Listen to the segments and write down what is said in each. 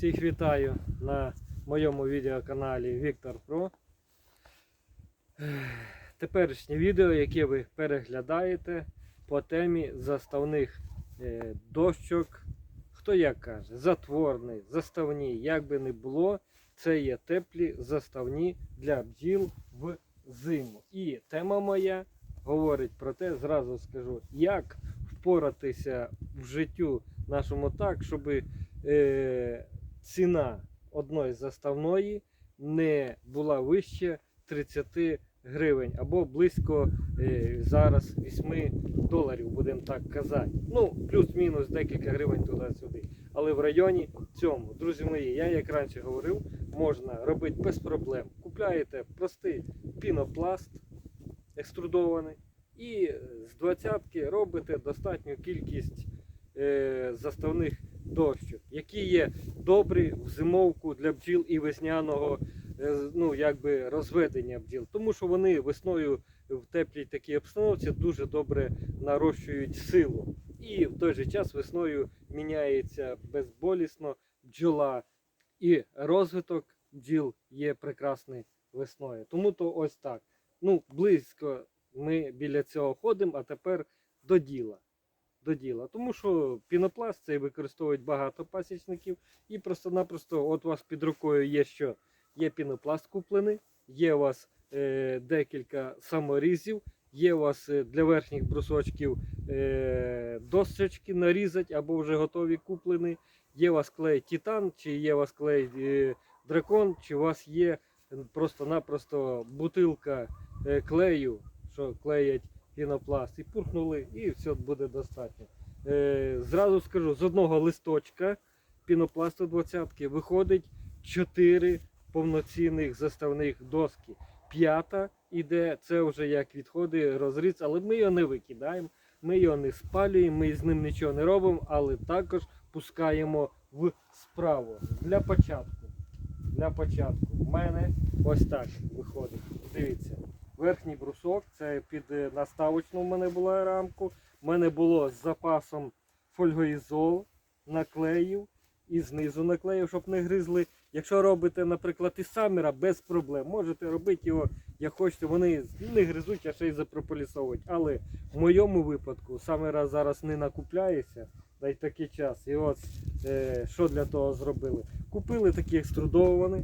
Всіх вітаю на моєму відеоканалі Віктор Про. Теперішнє відео, яке ви переглядаєте по темі заставних е, дощок. Хто як каже, затворний, заставні, як би не було, це є теплі заставні для бджіл в зиму. І тема моя говорить про те, зразу скажу, як впоратися в життю нашому так, щоб е, ціна одної заставної не була вище 30 гривень або близько е, зараз 8 доларів, будемо так казати. Ну, плюс-мінус декілька гривень туди-сюди. Але в районі цьому, друзі мої, я як раніше говорив, можна робити без проблем. Купляєте простий пінопласт екструдований і з двадцятки робите достатню кількість е, заставних дощок, які є добрі в зимовку для бджіл і весняного е, ну, якби розведення бджіл. Тому що вони весною в теплій такій обстановці дуже добре нарощують силу. І в той же час весною міняється безболісно бджола. І розвиток бджіл є прекрасний весною. Тому то ось так. Ну, близько ми біля цього ходимо, а тепер до діла. До діла. Тому що пінопласт цей використовують багато пасічників. І просто-напросто, от у вас під рукою є що? Є пінопласт куплений, є у вас е, декілька саморізів, є у вас е, для верхніх брусочків е, досочки нарізати або вже готові куплені. Є у вас клей Титан, чи є у вас клей е, дракон, чи у вас є просто-напросто бутилка е, клею, що клеять пінопласт, і пурхнули, і все буде достатньо. Е, зразу скажу, з одного листочка пінопласту 20 виходить 4 повноцінних заставних доски. П'ята іде, це вже як відходи, розріз, але ми його не викидаємо, ми його не спалюємо, ми з ним нічого не робимо, але також пускаємо в справу. Для початку. Для початку. В мене ось так виходить. Дивіться. Верхній брусок, це під е, наставочну в мене була рамку. У мене було з запасом фольгоізол, наклеїв і знизу наклеїв, щоб не гризли. Якщо робите, наприклад, із саміра, без проблем. Можете робити його, як хочете, вони не гризуть, а ще й запрополісовують. Але в моєму випадку саміра зараз не накупляється, да й такий час. І от е, що для того зробили? Купили такий екструдований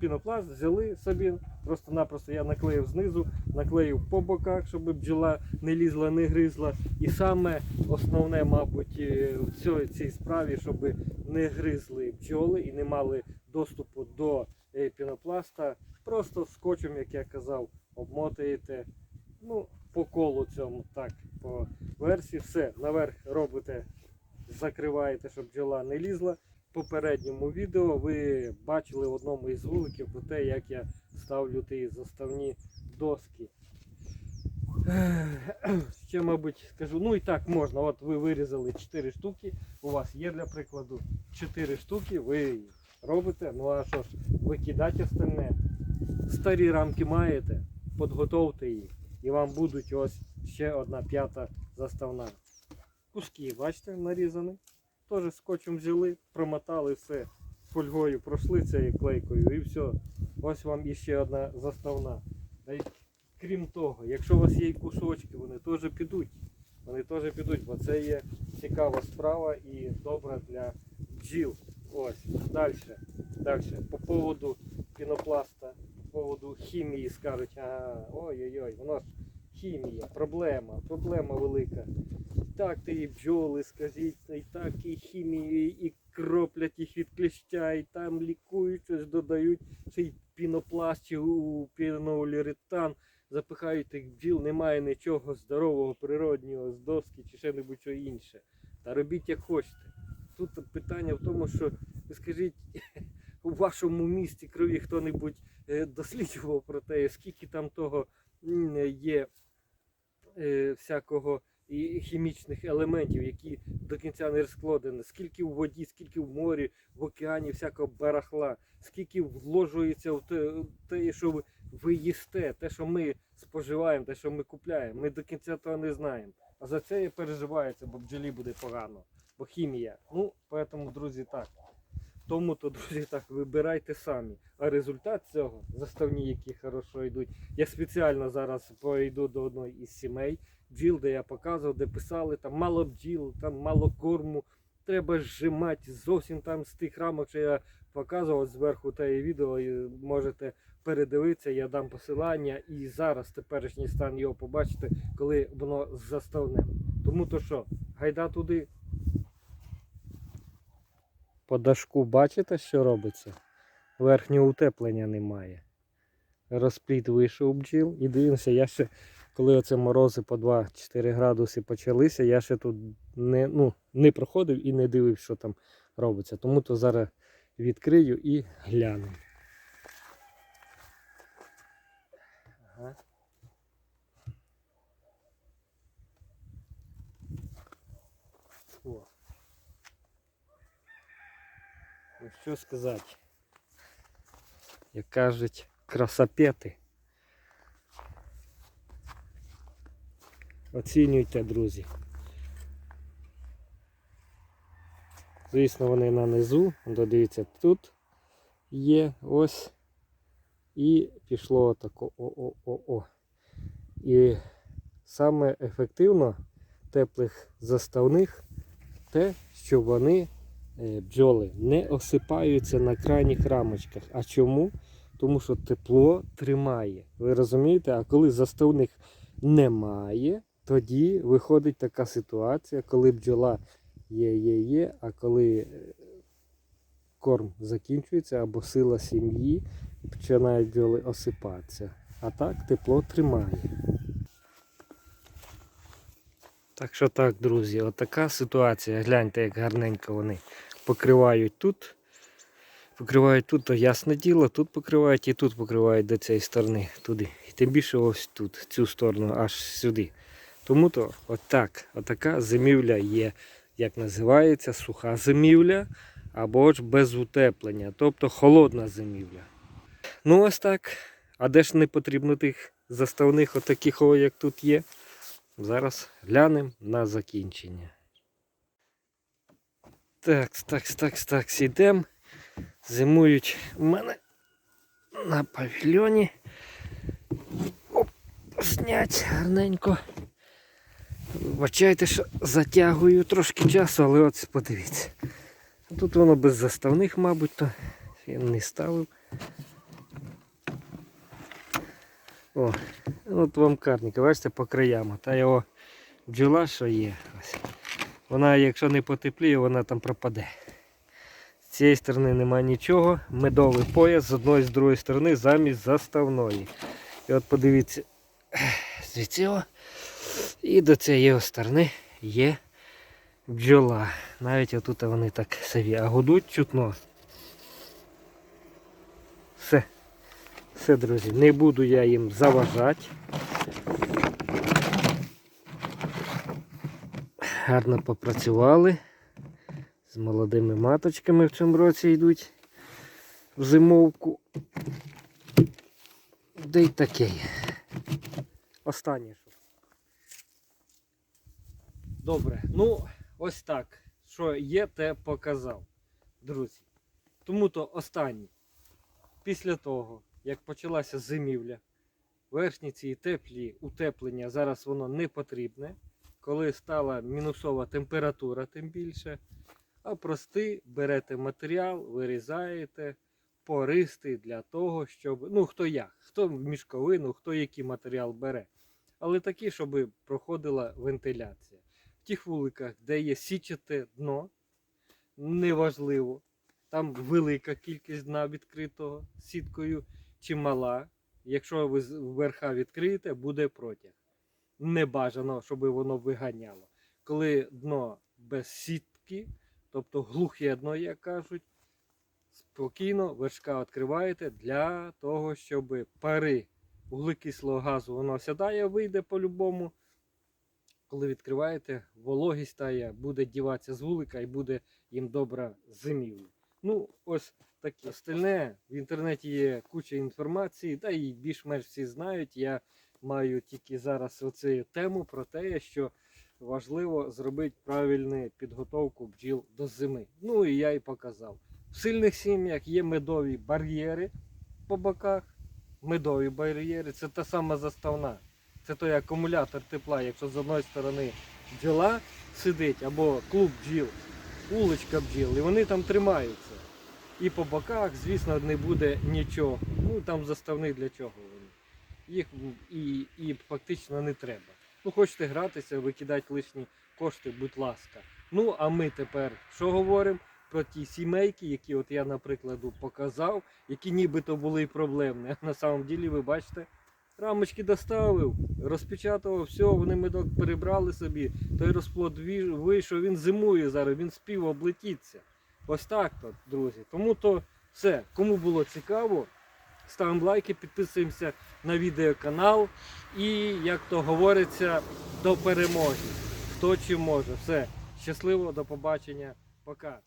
пінопласт, взяли собі, просто-напросто я наклеїв знизу, наклеїв по боках, щоб бджола не лізла, не гризла. І саме основне, мабуть, е, в цій, справі, щоб не гризли бджоли і не мали доступу до е, пінопласта. Просто скотчем, як я казав, обмотуєте ну, по колу цьому, так, по версії, все, наверх робите, закриваєте, щоб бджола не лізла. Попередньому відео ви бачили в одному із вуликів про те, як я ставлю ті заставні доски. Ще, мабуть, скажу, ну і так можна. От ви вирізали 4 штуки, у вас є для прикладу 4 штуки, ви робите, ну а що ж, викидати остальне. Старі рамки маєте, підготовте їх. І вам будуть ось ще одна п'ята заставна. Куски, бачите, нарізані. Теж скотчем взяли, промотали все фольгою, пройшли цією клейкою і все. Ось вам іще одна заставна. Та й крім того, якщо у вас є кусочки, вони теж підуть. Вони теж підуть, бо це є цікава справа і добра для бджіл. Ось, далі. Далі. По поводу пінопласта, по поводу хімії скажуть, ага, ой-ой-ой, воно ж хімія, проблема, проблема велика. Так ти і бджоли, скажіть, і так і хімії, і кроплять їх від кліща, і там лікують, щось додають, ще й пінопласт чи у піноуліретан, запихають тих бджіл, немає нічого здорового, природнього з доски чи ще небудь що інше. Та робіть як хочете. Тут питання в тому, що ви скажіть, у вашому місті крові хто-небудь е, досліджував про те, скільки там того є е, всякого і хімічних елементів, які до кінця не розкладені, скільки в воді, скільки в морі, в океані всякого барахла, скільки вложується в те, те, що ви, їсте, те, що ми споживаємо, те, що ми купляємо. Ми до кінця того не знаємо. А за це і переживається, бо бджолі буде погано, бо хімія. Ну, поэтому, друзі, так. Тому то, друзі, так вибирайте самі. А результат цього, заставні, які хорошо йдуть. Я спеціально зараз пойду до одної із сімей бджіл, де я показував, де писали, там мало бджіл, там мало корму. Треба зжимати зовсім там з тих рамок, що я показував зверху те відео, і можете передивитися, я дам посилання і зараз теперішній стан його побачите, коли воно з заставним. Тому то що, гайда туди. По дашку бачите, що робиться? Верхнього утеплення немає. Розпліт вийшов бджіл і дивимося, я ще, коли оце морози по 2-4 градуси почалися, я ще тут не, ну, не проходив і не дивився, що там робиться. Тому то зараз відкрию і гляну. Ага. Ну що сказати? Як кажуть, красапети. Оцінюйте, друзі. Звісно, вони на низу. Додивіться, тут є ось. І пішло отако о-о-о-о. І саме ефективно теплих заставних те, що вони е, бджоли не осипаються на крайніх рамочках. А чому? Тому що тепло тримає. Ви розумієте? А коли заставних немає, тоді виходить така ситуація, коли бджола є, є, є, а коли е, корм закінчується або сила сім'ї, починають бджоли осипатися. А так тепло тримає. Так що так, друзі, отака ситуація. Гляньте, як гарненько вони покривають тут. Покривають тут, то ясне діло, тут покривають і тут покривають до цієї сторони, туди. І тим більше ось тут, цю сторону, аж сюди. Тому то отак, отака зимівля є, як називається, суха зимівля або ж без утеплення, тобто холодна зимівля. Ну ось так. А де ж не потрібно тих заставних отаких, о, як тут є? Зараз глянемо на закінчення. Так, так, так, так, йдемо. Зимують у мене на павільйоні. Оп, снять гарненько. Вибачайте, що затягую трошки часу, але от подивіться. Тут воно без заставних, мабуть, то я не ставив. О, от вам карніка, бачите, по краям. Та його бджола, що є. Вона, якщо не потепліє, вона там пропаде. З цієї сторони нема нічого. Медовий пояс з одної з другої сторони замість заставної. І от подивіться, звідси і до цієї сторони є бджола. Навіть отут вони так сові. А гудуть чутно. Все. Все, друзі, не буду я їм заважати. Гарно попрацювали. З молодими маточками в цьому році йдуть в зимовку. Де й такий. Останнє. Добре, ну ось так. Що є, те показав, друзі. Тому то останнє. Після того, як почалася зимівля, верхні ці теплі утеплення, зараз воно не потрібне. Коли стала мінусова температура, тим більше. А простий берете матеріал, вирізаєте пористий для того, щоб. Ну, хто як, хто мішковину, хто який матеріал бере. Але такі, щоб проходила вентиляція. В тих вуликах, де є січате дно, неважливо. Там велика кількість дна відкритого сіткою чи мала. Якщо ви верха відкриєте, буде протяг. Не бажано, щоб воно виганяло. Коли дно без сітки, тобто глухе дно, як кажуть, спокійно вершка відкриваєте для того, щоб пари вуглекислого газу воно сідає, вийде по-любому. Коли відкриваєте, вологість тає, буде діватися з вулика і буде їм добра зимівля. Ну, ось таке. Остальне в інтернеті є куча інформації, та і більш-менш всі знають. Я маю тільки зараз оцю тему про те, що важливо зробити правильну підготовку бджіл до зими. Ну і я і показав. В сильних сім'ях є медові бар'єри по боках. Медові бар'єри це та сама заставна. Це той акумулятор тепла, якщо з одної сторони бджола сидить або клуб бджіл, уличка бджіл, і вони там тримаються. І по боках, звісно, не буде нічого. Ну там заставний для чого вони. Їх і, і фактично не треба. Ну, хочете гратися, викидати лишні кошти, будь ласка. Ну, а ми тепер що говоримо про ті сімейки, які от я, наприклад, показав, які нібито були проблемні. На самом ділі, ви бачите, рамочки доставив, розпечатував, все, вони медок перебрали собі, той розплод вийшов, він зимує зараз, він спів облетіться. Ось так то, друзі. Тому то все. Кому було цікаво, ставимо лайки, підписуємося на відеоканал. І, як то говориться, до перемоги. Хто чим може. Все. Щасливо, до побачення. Пока.